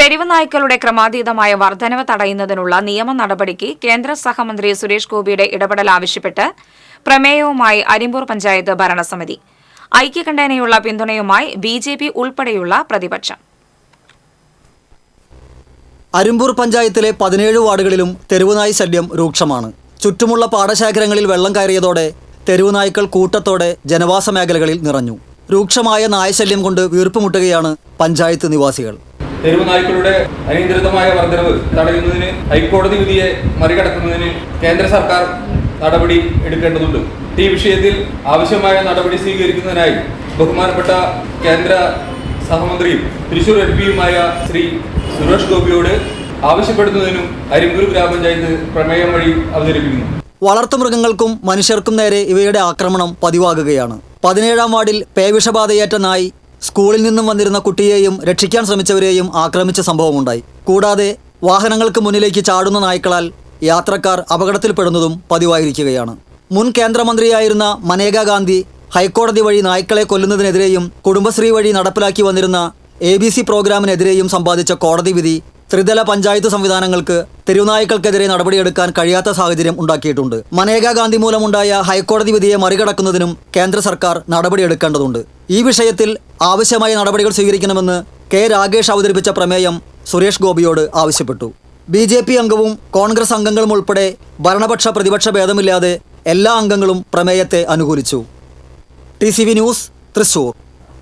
തെരുവ് നായ്ക്കളുടെ ക്രമാതീതമായ വർധനവ് തടയുന്നതിനുള്ള നിയമ നടപടിക്ക് കേന്ദ്ര സഹമന്ത്രി സുരേഷ് ഗോപിയുടെ ഇടപെടൽ ആവശ്യപ്പെട്ട് പ്രമേയവുമായി അരിമ്പൂർ പഞ്ചായത്ത് ഭരണസമിതി. ഐക്യകണ്ഠേനയുള്ള പിന്തുണയുമായി ബി ജെ പി ഉൾപ്പെടെയുള്ള പ്രതിപക്ഷം. അരിമ്പൂർ പഞ്ചായത്തിലെ പതിനേഴ് വാർഡുകളിലും തെരുവുനായി ശല്യം രൂക്ഷമാണ്. ചുറ്റുമുള്ള പാടശേഖരങ്ങളിൽ വെള്ളം കയറിയതോടെ തെരുവുനായ്ക്കൾ കൂട്ടത്തോടെ ജനവാസ മേഖലകളിൽ നിറഞ്ഞു. രൂക്ഷമായ നായശല്യം കൊണ്ട് വീർപ്പുമുട്ടുകയാണ് പഞ്ചായത്ത് നിവാസികൾ. തെരുവ് നായ്ക്കളുടെ അനിയന്ത്രിതമായ വർദ്ധനവ് തടയുന്നതിന് ഹൈക്കോടതി വിധിയെ മറികടക്കുന്നതിന് കേന്ദ്ര സർക്കാർ നടപടി എടുക്കേണ്ടതുണ്ട്. ഈ വിഷയത്തിൽ ആവശ്യമായ നടപടി സ്വീകരിക്കുന്നതിനായി ബഹുമാനപ്പെട്ട കേന്ദ്ര സഹമന്ത്രിയും തൃശൂർ എം പിയുമായ ശ്രീ സുരേഷ് ഗോപിയോട് ആവശ്യപ്പെടുന്നതിനും അരിമ്പൂർ ഗ്രാമപഞ്ചായത്ത് പ്രമേയം വഴി അവതരിപ്പിക്കുന്നു. വളർത്തുമൃഗങ്ങൾക്കും മനുഷ്യർക്കും നേരെ ഇവയുടെ ആക്രമണം പതിവാകുകയാണ്. പതിനേഴാം വാർഡിൽ പേവിഷബാധയേറ്റ നായി സ്കൂളിൽ നിന്നും വന്നിരുന്ന കുട്ടിയെയും രക്ഷിക്കാൻ ശ്രമിച്ചവരെയും ആക്രമിച്ച സംഭവമുണ്ടായി. കൂടാതെ വാഹനങ്ങൾക്ക് മുന്നിലേക്ക് ചാടുന്ന നായ്ക്കളാൽ യാത്രക്കാർ അപകടത്തിൽപ്പെടുന്നതും പതിവായിരിക്കുകയാണ്. മുൻ കേന്ദ്രമന്ത്രിയായിരുന്ന മനേകാ ഗാന്ധി ഹൈക്കോടതി വഴി നായ്ക്കളെ കൊല്ലുന്നതിനെതിരെയും കുടുംബശ്രീ വഴി നടപ്പിലാക്കി വന്നിരുന്ന എ ബി സി പ്രോഗ്രാമിനെതിരെയും സമ്പാദിച്ച കോടതി വിധി ത്രിതല പഞ്ചായത്ത് സംവിധാനങ്ങൾക്ക് തെരുവുനായ്ക്കൾക്കെതിരെ നടപടിയെടുക്കാൻ കഴിയാത്ത സാഹചര്യം ഉണ്ടാക്കിയിട്ടുണ്ട്. മനേകാ ഗാന്ധി മൂലമുണ്ടായ ഹൈക്കോടതി വിധിയെ മറികടക്കുന്നതിനും കേന്ദ്ര സർക്കാർ നടപടിയെടുക്കേണ്ടതുണ്ട്. ഈ വിഷയത്തിൽ ആവശ്യമായ നടപടികൾ സ്വീകരിക്കണമെന്ന് കെ രാഗേഷ് അവതരിപ്പിച്ച പ്രമേയം സുരേഷ് ഗോപിയോട് ആവശ്യപ്പെട്ടു. ബി ജെ പി അംഗവും കോൺഗ്രസ് അംഗങ്ങളും ഉൾപ്പെടെ ഭരണപക്ഷ പ്രതിപക്ഷ ഭേദമില്ലാതെ എല്ലാ അംഗങ്ങളും പ്രമേയത്തെ അനുകൂലിച്ചു. T News Thrissur.